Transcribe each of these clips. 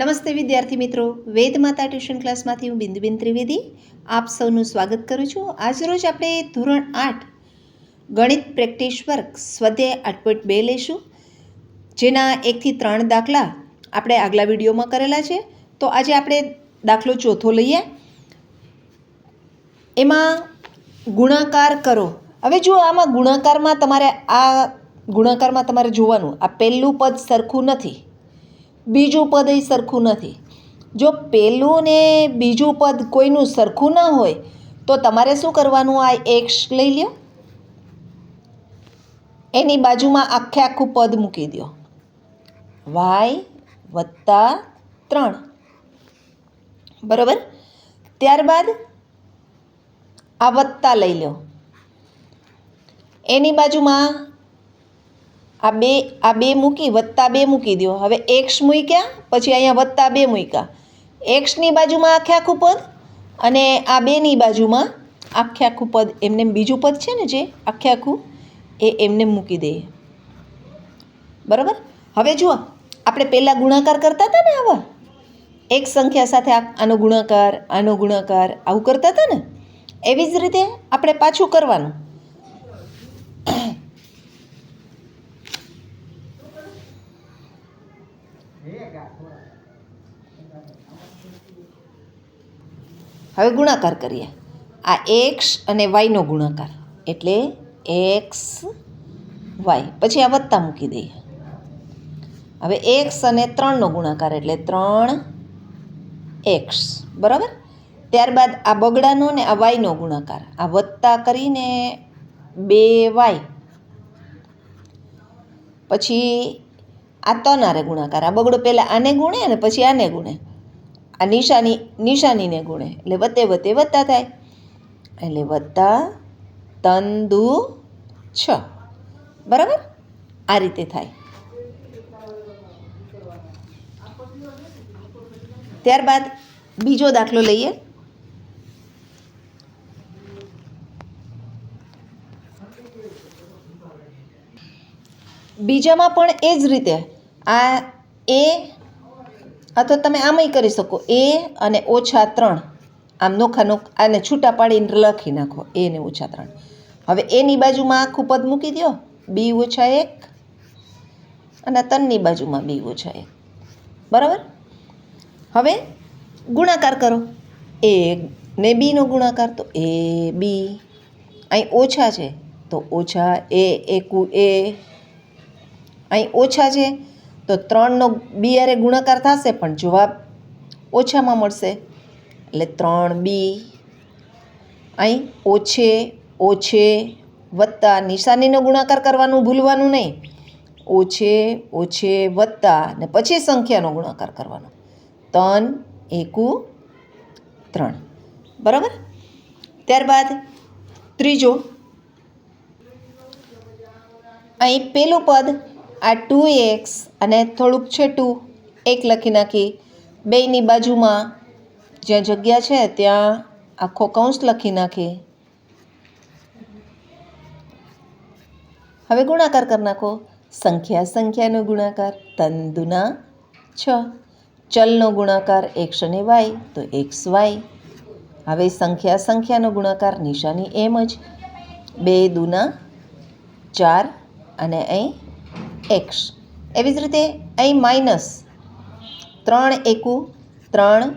નમસ્તે વિદ્યાર્થી મિત્રો. વેદ માતા ટ્યુશન ક્લાસમાંથી હું બિંદુબેન ત્રિવેદી આપ સૌનું સ્વાગત કરું છું. આજરોજ આપણે ધોરણ આઠ ગણિત પ્રેક્ટિસ વર્ક સ્વાધ્યાય આઠ પોઈન્ટ બે લઈશું જેના એકથી ત્રણ દાખલા આપણે આગલા વિડીયોમાં કરેલા છે. તો આજે આપણે દાખલો ચોથો લઈએ. એમાં ગુણાકાર કરો. હવે જો આમાં ગુણાકારમાં તમારે આ ગુણાકારમાં તમારે જોવાનું, આ પહેલું પદ સરખું નથી. બીજું પદ એ સરખું નથી. જો પહેલું ને બીજું પદ કોઈનું સરખું ન હોય, તો તમારે શું કરવાનું? આ એક્સ લઈ લ્યો. એની બાજુમાં આખે આખું પદ મૂકી દો વાય વત્તા ત્રણ. બરાબર? ત્યારબાદ આ વત્તા લઈ લો એની બાજુમાં આ બે આ બે મૂકી, વત્તા બે મૂકી દો હવે એક્સ મૂક્યા, પછી અહીંયા વત્તા બે મૂક્યા. એક્સની બાજુમાં આખે આખું પદ અને આ બેની બાજુમાં આખે આખું પદ એમને બીજું પદ છે ને જે? આખે આખું એ એમને મૂકી દઈએ બરાબર? હવે જુઓ, આપણે પહેલાં ગુણાકાર કરતા હતા ને આવા? એક સંખ્યા સાથે આનો ગુણાકાર આનો ગુણાકાર, આવું કરતા હતા ને? એવી જ રીતે આપણે પાછું કરવાનું. હવે ગુણાકાર કરીએ. આ એક્સ અને વાયનો ગુણાકાર. એટલે એક્સ વાય પછી આ વત્તા મૂકી દઈએ. હવે એક્સ અને ત્રણનો ગુણાકાર એટલે ત્રણ એક્સ બરાબર? ત્યારબાદ આ બગડાનો ને આ વાયનો ગુણાકાર. આ વત્તા કરીને બે વાય પછી આ તનારે ગુણાકાર. આ બગડો પહેલાં આને ગુણે અને પછી આને ગુણે. આ નિશાની, નિશાનીને ગુણે. એટલે વત્તે વત્તે વત્તા થાય. એટલે વત્તા તંદુ છ બરાબર? આ રીતે થાય. ત્યારબાદ બીજો દાખલો લઈએ. બીજામાં પણ એ જ રીતે આ એ અથવા તમે આમય કરી શકો. એ અને ઓછા ત્રણ. આમ નોખાનો આને છૂટા પાડીને લખી નાખો. એ ને ઓછા ત્રણ. હવે એની બાજુમાં આખું પદ મૂકી દો બી ઓછા એક અને તનની બાજુમાં બી ઓછા એક. બરાબર? હવે ગુણાકાર કરો. એ ને બીનો ગુણાકાર, તો એ બી. અહીં ઓછા છે, તો ઓછા એ, એકુ એ. અહીં ઓછા છે તો ત્રણનો બી અરે ગુણાકાર થશે પણ જવાબ ઓછામાં મળશે. એટલે ત્રણ બી. અહીં ઓછે ઓછે વત્તા નિશાનીનો ગુણાકાર કરવાનું ભૂલવાનું નહીં. ઓછે ઓછે વત્તા ને પછી સંખ્યાનો ગુણાકાર કરવાનો. ત્રણ એકુ ત્રણ. બરાબર? ત્યારબાદ ત્રીજો. અહીં પેલું પદ આ ટુ એક્સ અને થોડુંક છે ટુ, એક લખી નાખી. બેયની બાજુમાં જ્યાં જગ્યા છે ત્યાં આખો કૌંસ લખી નાખી. હવે ગુણાકાર કરી નાખો. સંખ્યા સંખ્યાનો ગુણાકાર તન દુના છ. ચલનો ગુણાકાર એક્સ અને વાય, તો એક્સ વાય. હવે સંખ્યા સંખ્યાનો ગુણાકાર નિશાની એમ જ. બે દુના ચાર અને અહીં એક્સ. એવી જ રીતે અહીં માઇનસ ત્રણ એકુ ત્રણ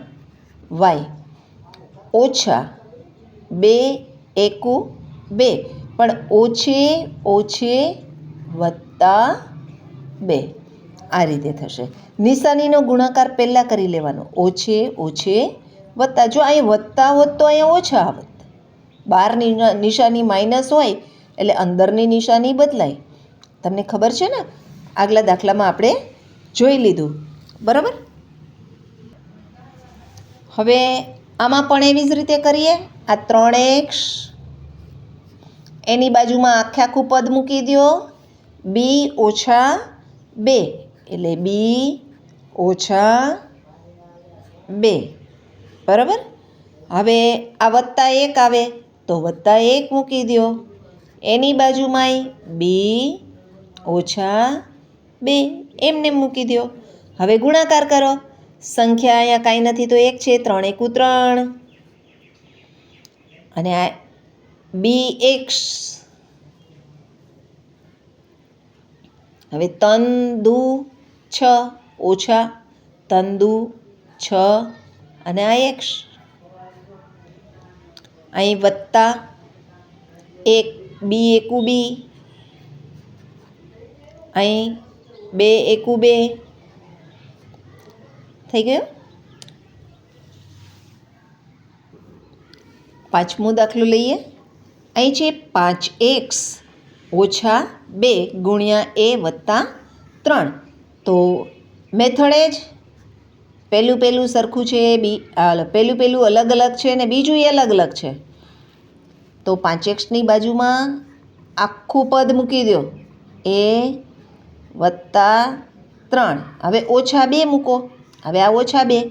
વાય. ઓછા બે એકુ બે. પણ ઓછે ઓછે વત્તા બે. આ રીતે થશે. નિશાનીનો ગુણાકાર પહેલાં કરી લેવાનો. ઓછે ઓછે વત્તા. જો અહીં વત્તા હોત તો અહીંયા ઓછા આવત. બહારની નિશાની માઇનસ હોય એટલે અંદરની નિશાની બદલાય. તમને ખબર છે ને? આગલા દાખલામાં આપણે જોઈ લીધું. બરાબર? હવે આમાં પણ એવી જ રીતે કરીએ. આ ત્રણ એક્સ, એની બાજુમાં આખે આખું પદ મૂકી દો. બી ઓછા બે, એટલે બી ઓછા બે. બરાબર? હવે આ વત્તા એક આવે, તો વત્તા એક મૂકી દો. એની બાજુમાંય બી ઓછા બે. એમને મૂકી દો હવે ગુણાકાર કરો. સંખ્યા અહીંયા કાંઈ નથી તો એક છે, ત્રણ એકુ ત્રણ. અને આ બી એક્સ. હવે તન દુ છ ઓછા તન દુ છ અને આ એક્સ. અહીં વત્તા એક, બી એકુ બી. અહીં બે, એકુ બે. થઈ ગયો? પાંચમો દાખલો લઈએ. અહીં છે પાંચ એક્સ ઓછા બે ગુણ્યા એ વત્તા ત્રણ. તો મેથડે જ. પહેલું પહેલું સરખું છે, બી હાલો પહેલું પહેલું અલગ અલગ છે ને બીજું એ અલગ અલગ છે. તો પાંચ એક્સની બાજુમાં આખું પદ મૂકી દો. એ વત્તા ત્રણ. હવે ઓછા બે મૂકો. હવે આ ઓછા બે.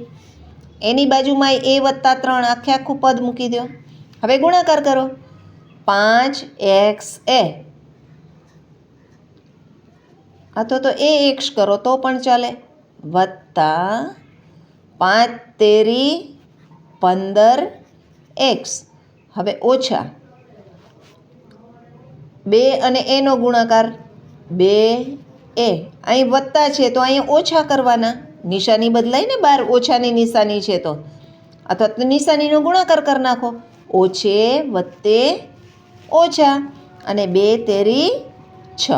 એની બાજુમાં એ વત્તા ત્રણ આખે આખું પદ મૂકી દો. હવે ગુણાકાર કરો. પાંચ એક્સ એ. અથવા તો એ એક્સ કરો તો પણ ચાલે. વત્તા પાંચ તેરી પંદર એક્સ. હવે ઓછા. બે અને એનો ગુણાકાર બે એ, અહીં વત્તા છે તો અહીં ઓછા કરવાના. નિશાની બદલાય ને બાર, ઓછાની નિશાની છે તો. અથવા તો નિશાનીનો ગુણાકાર કરી નાખો. ઓછે વત્તે ઓછા. અને બે તેરી છ.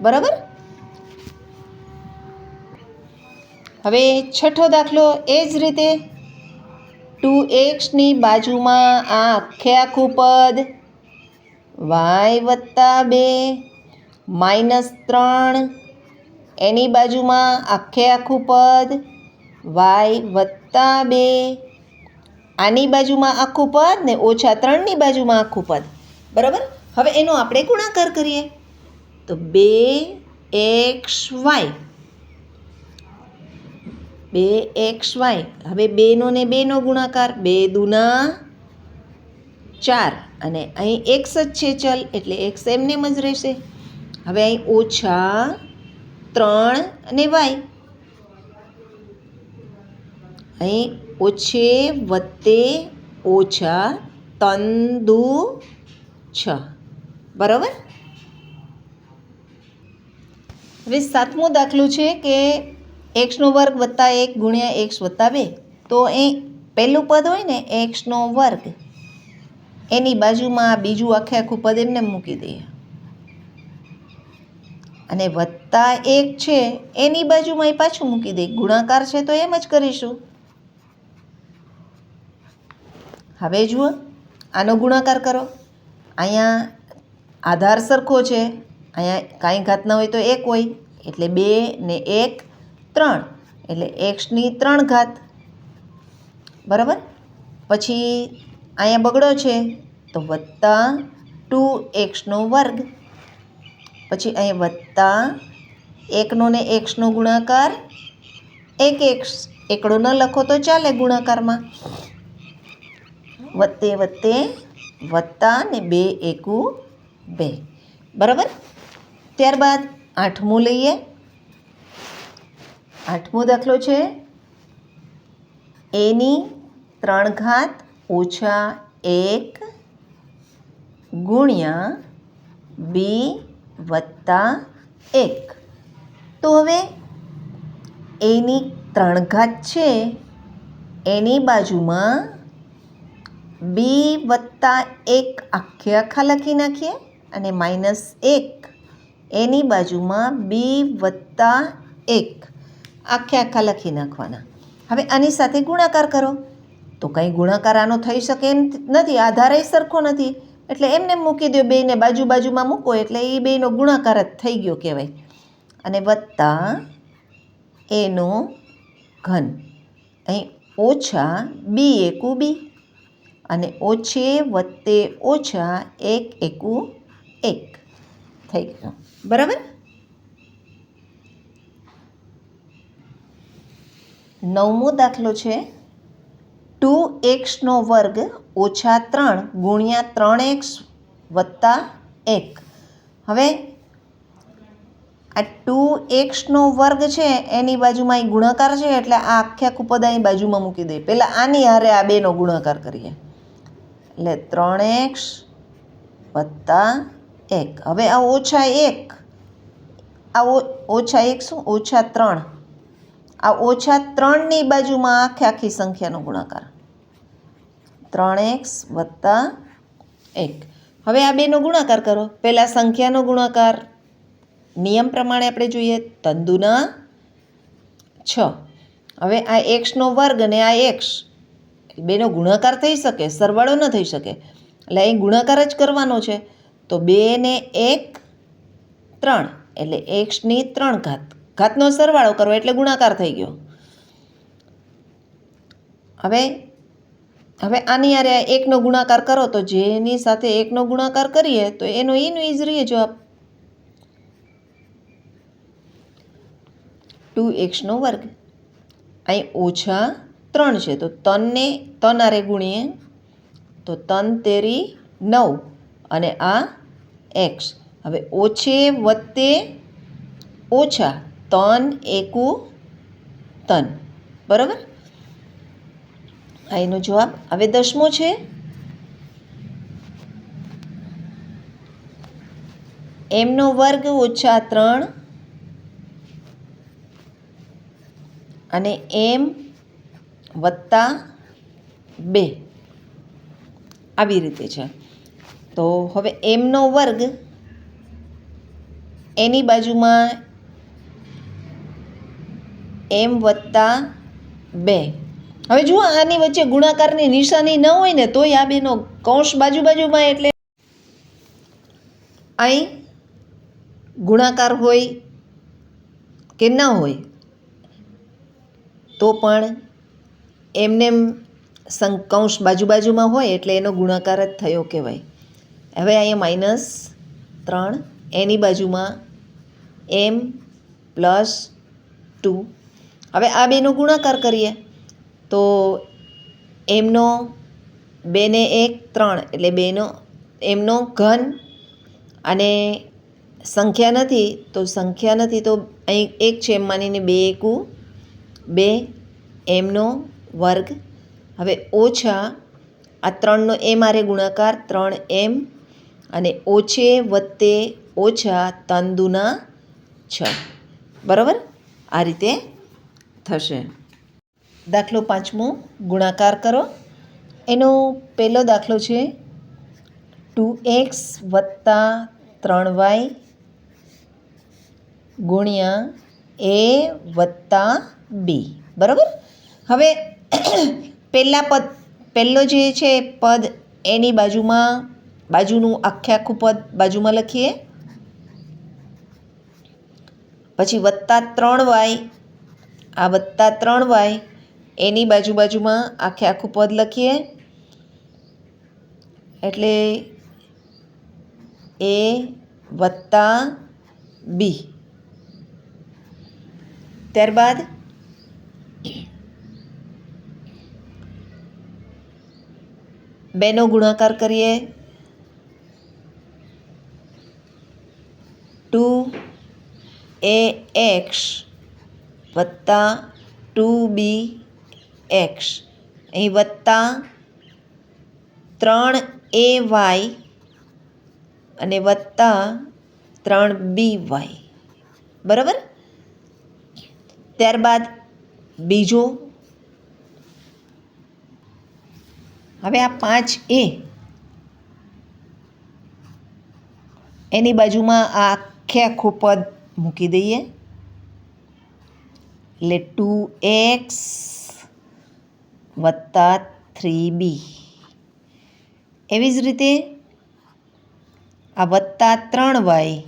બરાબર? હવે છઠ્ઠો દાખલો એ જ રીતે ટુ એક્સની બાજુમાં આ આખે આખું પદ. વાય વત્તા બે, માઇનસ ત્રણ એની બાજુમાં આખે આખું પદ, વાય વત્તા બે. આની બાજુમાં આખું પદ ને ઓછા ત્રણની બાજુમાં આખું પદ. બરાબર? હવે એનો આપણે ગુણાકાર કરીએ. તો બે એક્સ વાય. બે એક્સ વાય. હવે બેનો ને બેનો ગુણાકાર. બે દુના ચાર. અને અહીં એક્સ જ છે ચલ, એટલે એક્સ એમને જ રહેશે. હવે અહીં ઓછા ત્રણ અને વાય અહીં ઓછે વત્તે ઓછા તન દુ છ. બરાબર? હવે સાતમો દાખલો છે કે એક્સનો વર્ગ વત્તા એક ગુણ્યા એક્સ વત્તા બે. તો એ પહેલું પદ હોય ને એક્સનો વર્ગ. એની બાજુમાં બીજું આખે આખું પદ એમને મૂકી દઈએ. અને વત્તા એક છે, એની બાજુમાં એ પાછું મૂકી દે. ગુણાકાર છે તો એમ જ કરીશું. હવે જુઓ, આનો ગુણાકાર કરો. અહીંયા આધાર સરખો છે, અહીંયા કાંઈ ઘાત ના હોય તો એક હોય. એટલે બે ને એક, ત્રણ. એટલે એક્સની ત્રણ ઘાત. બરાબર? પછી અહીંયા બગડો છે, તો વત્તા ટુ એક્સનો વર્ગ. પછી અહીં વત્તા એકનો ને એક્સનો ગુણાકાર. એક એક્સ એકડો ન લખો તો ચાલે ગુણાકારમાં. વત્તે વત્તે વત્તા ને બે એકુ બે. બરાબર? ત્યારબાદ આઠમું લઈએ. આઠમો દાખલો છે. એની ત્રણ ઘાત ઓછા એક ગુણ્યા બી વત્તા એક. તો હવે એની ત્રણ ઘાત છે. એની બાજુમાં બી વત્તા એક આખે આખા લખી નાખીએ અને માઇનસ એક. એની બાજુમાં બી વત્તા એક આખે આખા લખી નાખવાના. હવે આની સાથે ગુણાકાર કરો. તો કંઈ ગુણાકાર આનો થઈ શકે એમ નથી. આધારે સરખો નથી. એટલે એમને મૂકી દો બેને બાજુ બાજુમાં મૂકો, એટલે એ બેનો ગુણાકાર જ થઈ ગયો કહેવાય. અને વત્તા એનો ઘન. અહીં ઓછા બી એકુ બી અને ઓછે વત્તે ઓછા એક એકુ એક થઈ ગયો. બરાબર? નવમો દાખલો છે. ટુ એક્સનો વર્ગ ઓછા ત્રણ ગુણ્યા ત્રણ એક્સ વત્તા એક. હવે આ ટુ એક્સનો વર્ગ છે, એની બાજુમાં અહીં ગુણાકાર છે, એટલે આ આખે આખું પદ અહીં બાજુમાં મૂકી દઈએ. પહેલાં આની હારે આ બેનો ગુણાકાર કરીએ. એટલે ત્રણ એક્સ વત્તા એક. હવે આ ઓછા એક. આ ઓછા એક શું? ઓછા ત્રણ. આ ઓછા ત્રણની બાજુમાં આખે આખી સંખ્યાનો ગુણાકાર. ત્રણ એક્સ વત્તા એક. હવે આ બેનો ગુણાકાર કરો. પહેલાં સંખ્યાનો ગુણાકાર. નિયમ પ્રમાણે આપણે જોઈએ તંદુના છ. હવે આ એક્સનો વર્ગ અને આ એક્સ બેનો ગુણાકાર થઈ શકે, સરવાળો ન થઈ શકે. એટલે અહીં ગુણાકાર જ કરવાનો છે. તો બે ને એક, ત્રણ. એટલે એક્સની ત્રણ ઘાત. ઘાતનો સરવાળો કરો એટલે ગુણાકાર થઈ ગયો. હવે હવે આની યારે એકનો ગુણાકાર કરો તો જેની સાથે એકનો ગુણાકાર કરીએ તો એનો એનું ઇઝ રહીએ જવાબ. ટુ એક્સનો વર્ગ. અહીં ઓછા ત્રણ છે. તો તનને તન આરે ગુણીએ તો તન તેરી નવ. અને આ એક્સ. હવે ઓછે વત્તે ઓછા તન એકુ તન બરાબર? આ એનો જવાબ હવે દસમો છે. એમનો વર્ગ ઓછા ત્રણ. અને એમ વત્તા બે. આવી રીતે છે. તો હવે એમનો વર્ગ એની બાજુમાં એમ વત્તા બે. હવે જુઓ, આની વચ્ચે ગુણાકારની નિશાની ન હોય ને તોય આ બેનો કૌંસ બાજુ બાજુમાં એટલે અહીં ગુણાકાર હોય કે ન હોય, તો પણ એમને કૌંસ બાજુ બાજુમાં હોય એટલે એનો ગુણાકાર જ થયો કહેવાય. હવે અહીંયા માઇનસ ત્રણ, એની બાજુમાં એમ પ્લસ ટુ. હવે આ બેનો ગુણાકાર કરીએ. તો એમનો બેને એક ત્રણ, એટલે બેનો, એમનો ઘન અને સંખ્યા નથી, તો સંખ્યા નથી, તો અહીં એક છે એમ માનીને બે એકુ, બે એમનો વર્ગ. હવે ઓછા, આ ત્રણનો એ મારે ગુણાકાર, ત્રણ એમ અને ઓછે વત્તે ઓછા તંદુના છ. બરાબર? આ રીતે થશે. દાખલો પાંચમો, ગુણાકાર કરો. એનો પહેલો દાખલો છે ટુ એક્સ વત્તા ત્રણ વાય ગુણ્યા એ વત્તા બી. બરાબર? હવે પહેલાં પદ, પહેલો જે છે પદ એની બાજુમાં, બાજુનું આખે આખું પદ બાજુમાં લખીએ. પછી વત્તા ત્રણ વાય, આ વત્તા ત્રણ વાય એની બાજુ બાજુમાં આખે આખું પદ લખીએ. એટલે એ વત્તા બી. ત્યારબાદ બેનો ગુણાકાર કરીએ. ટુ એ એક્સ વત્તા ટુ બી એક્સ. અહીં વત્તા ત્રણ એ વાય અને વત્તા ત્રણ બી વાય. બરાબર? ત્યારબાદ બીજો. હવે આ પાંચ એ. એની બાજુમાં આ આખે આખું પદ મૂકી દઈએ. એટલે ટુ એક્સ વત્તા થ્રી બી એવી જ રીતે આ વત્તા ત્રણ વાય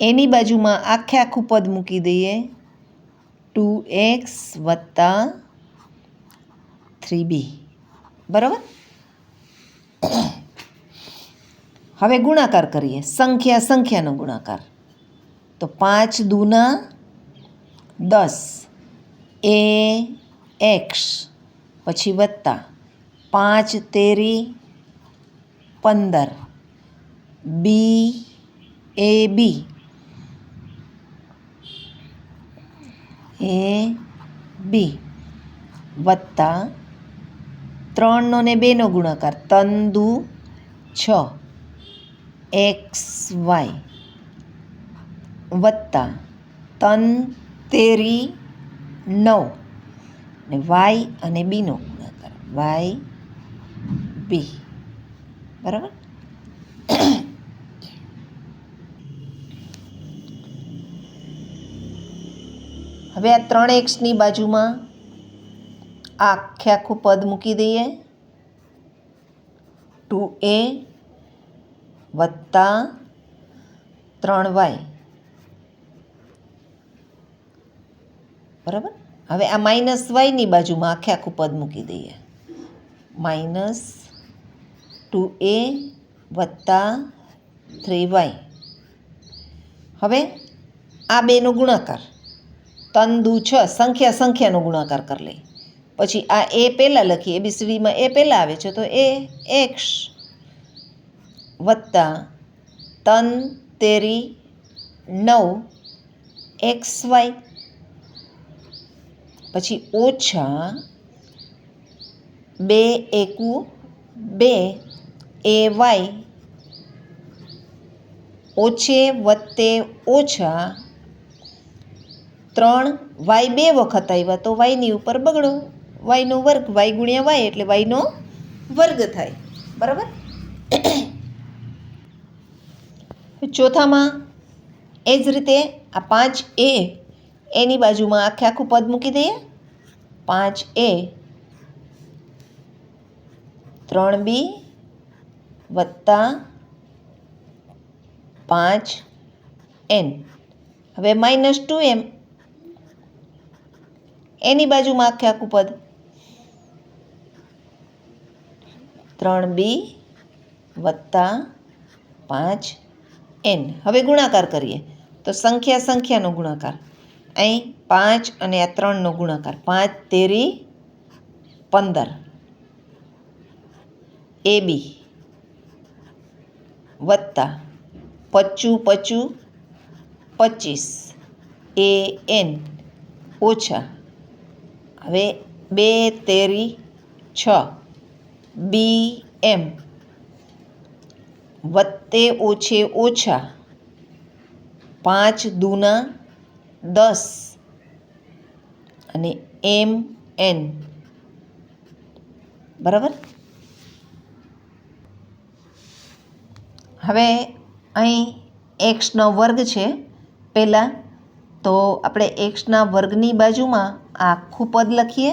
એની બાજુમાં આખે આખું પદ મૂકી દઈએ. ટુ એક્સ વત્તા થ્રી બી બરાબર? હવે ગુણાકાર કરીએ. સંખ્યા સંખ્યાનો ગુણાકાર. તો પાંચ દૂના દસ. એ, એક્સ, પછી વત્તા, પાંચ તેરી, પંદર, બી, એ બી. એ, બી. વત્તા ત્રણનો ને બેનો ગુણાકાર, તંદુ, છ. X, Y. વત્તા, તન, તેરી નવ ને વાય અને બીનો ગુણાકાર. Y, B. બરાબર? હવે આ ત્રણ એક્સની બાજુમાં આખે આખું પદ મૂકી દઈએ. ટુ એ વત્તા ત્રણ વાય. બરાબર? હવે આ માઇનસ વાયની બાજુમાં આખે આખું પદ મૂકી દઈએ. માઇનસ ટુ એ વત્તા થ્રી વાય હવે આ બેનો ગુણાકાર. તન દુ છ, સંખ્યા સંખ્યાનો ગુણાકાર કરી લઈએ પછી આ એ પહેલાં લખીએ એબીસીડીમાં એ પહેલાં આવે છે, તો એ એક્સ વત્તા તન તેરી નવ એક્સ વાય પછી ઓછા બે એકુ બે એ વાય ઓછે વત્તે ઓછા ત્રણ વાય બે વખત આવ્યા. તો વાયની ઉપર બગડો. વાયનો વર્ગ વાય ગુણ્યા વાય એટલે વાયનો વર્ગ થાય. બરાબર? ચોથામાં એ જ રીતે આ પાંચ એ એની બાજુમાં આખે આખું પદ મૂકી દઈએ. પાંચ એ ત્રણ બી વત્તા પાંચ એન. હવે માઇનસ ટુ એમ. એની બાજુમાં આખે આખું પદ. ત્રણ બી વત્તા પાંચ એન. હવે ગુણાકાર કરીએ. તો સંખ્યા સંખ્યાનો ગુણાકાર. અહીં પાંચ અને આ ત્રણનો ગુણાકાર. પાંચ, તેરી, પંદર. એ બી. વત્તા. પચું પચું. પચીસ. એ એન. ઓછા. હવે બે, તેરી, છ. બી, એમ. વત્તે ઓછે ઓછા પાંચ દૂના દસ. અને એમ એન. બરાબર? હવે અહીં એક્સનો વર્ગ છે પહેલાં, તો આપણે એક્સના વર્ગની બાજુમાં આખું પદ લખીએ.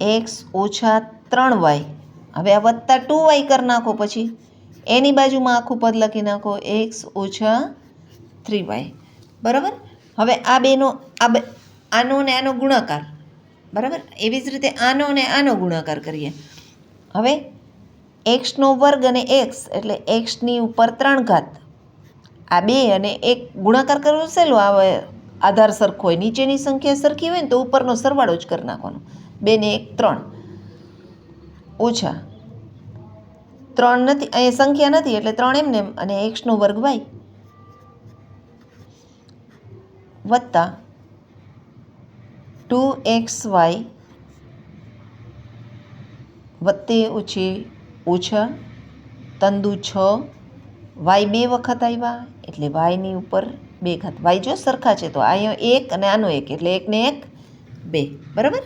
એક્સ ઓછા ત્રણ વાય હવે આ વત્તા ટુ વાય કરી નાખો પછી. એની બાજુમાં આખું પદ લખી નાખો. એક્સ ઓછા થ્રી વાય બરાબર? હવે આ બેનો, આ બે, આનો ને આનો ગુણાકાર. બરાબર? એવી જ રીતે આનો ને આનો ગુણાકાર કરીએ. હવે એક્સનો વર્ગ અને એક્સ એટલે એક્સની ઉપર ત્રણ ઘાત. આ બે અને એક ગુણાકાર કરવો સહેલો આવે? આધાર સરખો હોય. નીચેની સંખ્યા સરખી હોય ને તો ઉપરનો સરવાળો જ કરી નાખવાનો. બે ને એક, ત્રણ. ઓછા. ત્રણ નથી, અહીંયા સંખ્યા નથી એટલે ત્રણ એમને એમ. અને એક્સનો વર્ગ વાય વત્તા ટુ એક્સ વાય વત્તે ઓછી ઓછા તંદુ છ. વાય બે વખત આવ્યા એટલે વાયની ઉપર બે ઘાત. વાય જો સરખા છે, તો અહીંયા એક અને આનો એક, એટલે એકને એક બે. બરાબર?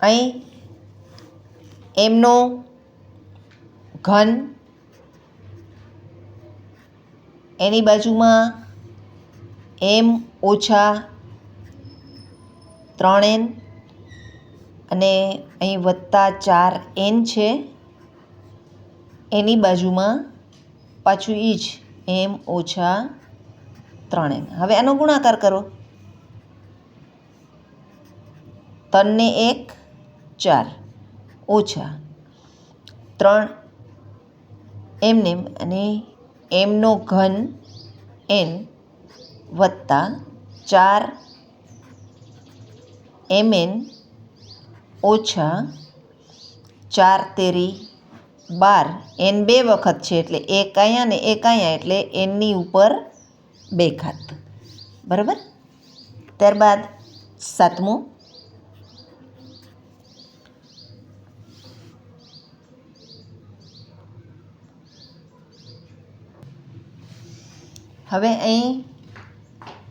અહીં એમનો ઘન એની બાજુમાં એમ ઓછા ત્રણ એન અને અહીં વત્તા ચાર એન છે. એની બાજુમાં પાછું એ જ એમ ઓછા ત્રણ એન. હવે આનો ગુણાકાર કરો. ત્રણને એક, ચાર. ઓછા ત્રણ એમને અને એમનો ઘન એન વત્તા ચાર એમ એન ઓછા ચાર તેરી બાર. એન બે વખત છે એટલે એક અહીંયા ને એક અહીંયા એટલે એનની ઉપર બે ઘાત. બરાબર? ત્યારબાદ સાતમું. હવે અહીં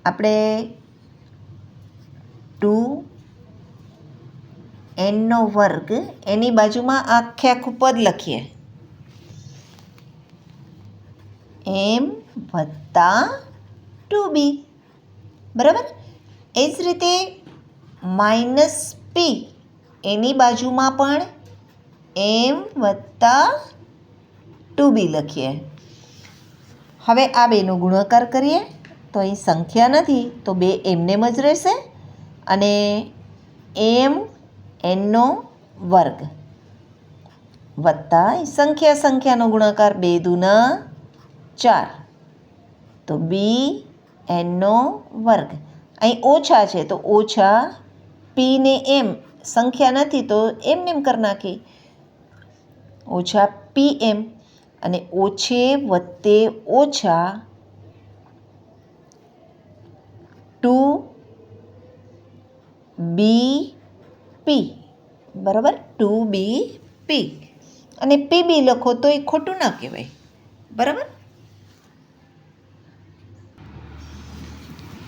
આપણે ટુ એનનો વર્ગ, એની બાજુમાં આખે આખું પદ લખીએ. એમ વત્તા ટુ બી. બરાબર? એ જ રીતે માઇનસ પી એની બાજુમાં પણ એમ વત્તા ટુ બી લખીએ. હવે આ બેનો ગુણાકાર કરીએ, તો અહીં સંખ્યા નથી, તો બે એમનેમ જ રહેશે. અને એમ, એનનો વર્ગ. વત્તા સંખ્યા, સંખ્યાનો ગુણાકાર બે દૂના ચાર. તો બી, એનનો વર્ગ. અહીં ઓછા છે, તો ઓછા પી ને એમ. સંખ્યા નથી, તો એમને એમ કરી નાખી. ઓછા પી એમ. અને ઓછે વત્તે ઓછા ટુ બી પી બરાબર? ટુ બી પી અને પી બી લખો તો એ ખોટું ના કહેવાય. બરાબર?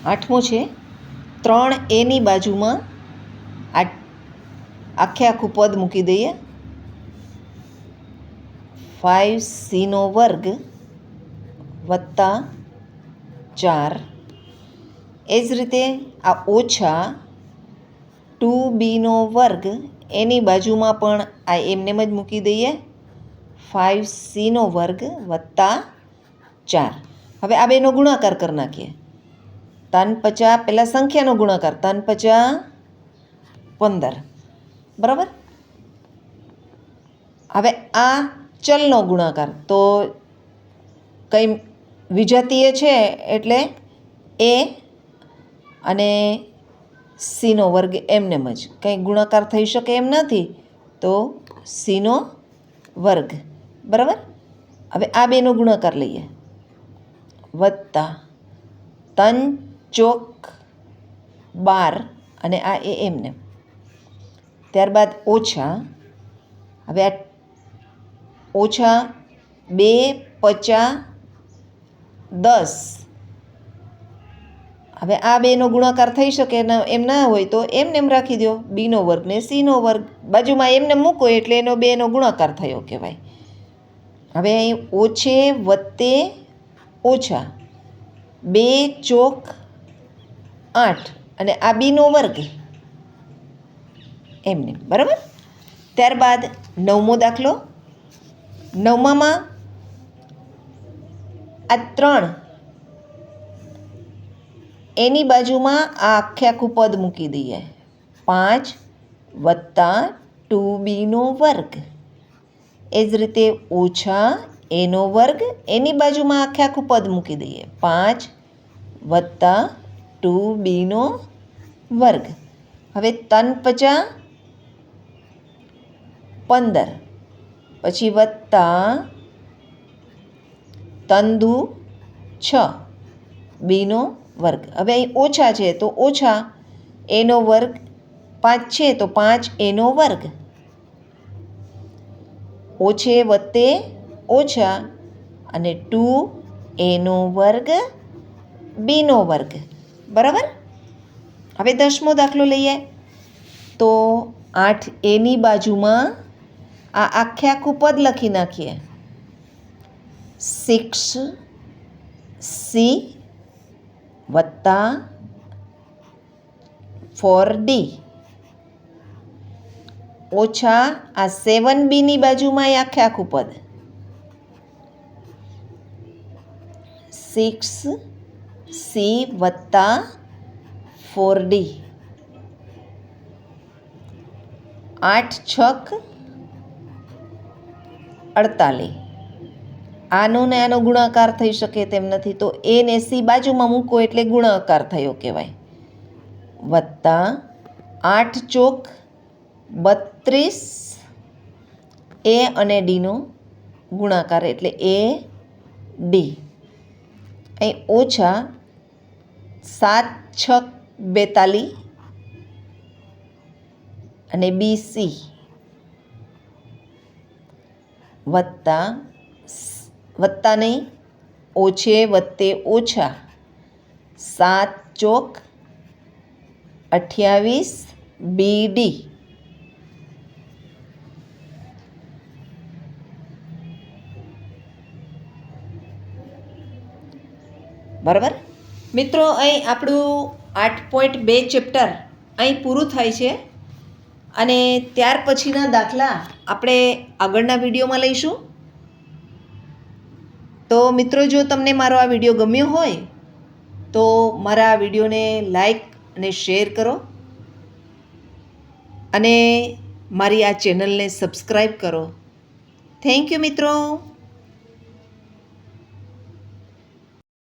આઠમું છે. ત્રણ એની બાજુમાં આ આખે આખું પદ મૂકી દઈએ. ફાઇવ સીનો વર્ગ વત્તા ચાર. એ જ રીતે આ ઓછા ટુ બીનો વર્ગ એની બાજુમાં પણ આ એમનેમ જ મૂકી દઈએ. ફાઇવ સીનો વર્ગ વત્તા ચાર. હવે આ બેનો ગુણાકાર કરી નાખીએ. તન પચા પહેલાં સંખ્યાનો ગુણાકાર. તન પચા પંદર. બરાબર? હવે આ ચલનો ગુણાકાર. તો કંઈ વિજાતીય છે એટલે એ અને સીનો વર્ગ એમનેમ જ. કંઈ ગુણાકાર થઈ શકે એમ નથી, તો સીનો વર્ગ. બરાબર? હવે આ બેનો ગુણાકાર લઈએ. વત્તા તન ચોક બાર અને આ એ એમને. ત્યારબાદ ઓછા. હવે આ ઓછા બે પચા દસ. હવે આ બેનો ગુણાકાર થઈ શકે ન એમ ના હોય તો એમને એમ રાખી દો બીનો વર્ગ ને સીનો વર્ગ. બાજુમાં એમને મૂકો એટલે એનો બેનો ગુણાકાર થયો કહેવાય. હવે અહીં ઓછે વત્તે ઓછા બે ચોક આઠ. અને આ બીનો વર્ગ. એમને. બરાબર? ત્યારબાદ નવમો દાખલો. નવમામાં આ ત્રણ એની બાજુમાં આ આખે આખું પદ મૂકી દઈએ. પાંચ વત્તા ટુ બીનો વર્ગ. એ જ રીતે ઓછા એનો વર્ગ એની બાજુમાં આખે આખું પદ મૂકી દઈએ. પાંચ વત્તા ટુ બીનો વર્ગ. હવે તન પચા પંદર. પછી વત્તા તંદુ છ, બીનો વર્ગ. હવે અહીં ઓછા છે તો ઓછા એનો વર્ગ પાંચ છે તો પાંચ એનો વર્ગ. ઓછે વત્તે ઓછા અને ટુ એનો વર્ગ, બીનો વર્ગ. બરાબર? હવે દસમો દાખલો લઈએ. તો આઠ એની બાજુમાં આ આખે આખું પદ લખી નાખીએ. સિક્સ, સી, વત્તા ફોર ડી. ઓછા આ સેવન બીની બાજુમાં એ આખે આખું પદ. સિક્સ, સી, વત્તા ફોર ડી. આઠ છક અડતાલીસ. આનો ને આનો ગુણાકાર થઈ શકે તેમ નથી, તો એ ને સી બાજુમાં મૂકો એટલે ગુણાકાર થયો કહેવાય. વત્તા આઠ ચોક બત્રીસ એ અને ડીનો ગુણાકાર એટલે એ ડી. અહીં ઓછા સાત છક બેતાલી અને બી સી. વત્તા વત્તા નહીં, ઓછે વત્તે ઓછા. સાત ચોક અઠ્યાવીસ બી ડી બરાબર? મિત્રો, અહીં આપણું આઠ પોઈન્ટ બે ચેપ્ટર અહીં પૂરું થાય છે. અને ત્યાર પછીના દાખલા આપણે આગળના વિડીયોમાં લઈશું. તો મિત્રો, જો તમને મારો આ વીડિયો ગમ્યો હોય, તો મારા આ વિડીયોને લાઈક અને શેર કરો. અને મારી આ ચેનલને સબસ્ક્રાઈબ કરો. થેન્ક યુ મિત્રો.